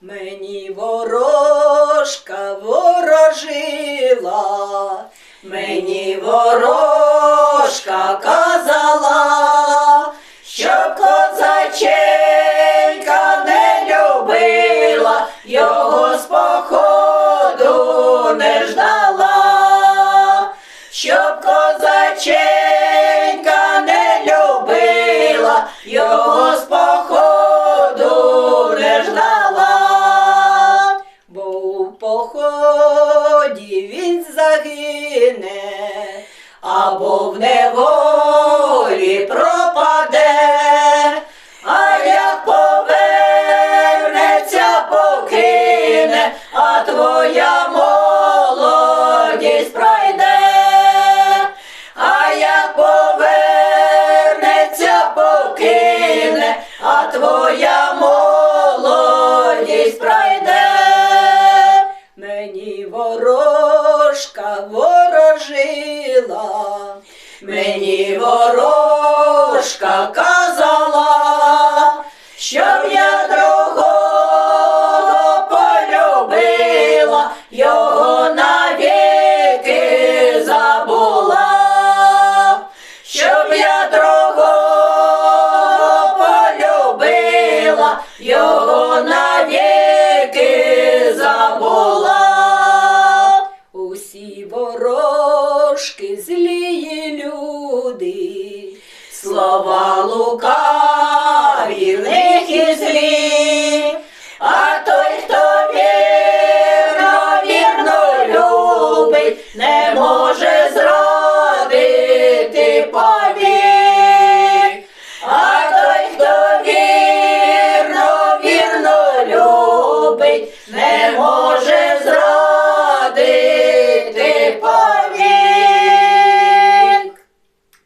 Мені ворожка ворожила, мені ворожка казала, що козаченька загине, або в неволі пропаде, а як повернеться, покине, а твоя молодість пройде, а як повернеться, покине, а твоя молодість пройде. Мені ворожка ворожила, мені ворожка казала, щоб я другого полюбила, його навіки забула, щоб я другого полюбила, його навіки ворожки злії люди, слова лукаві в них і злі, а той, хто вірно, вірно любить, не може зрадити повік. А той, хто вірно, вірно любить, не може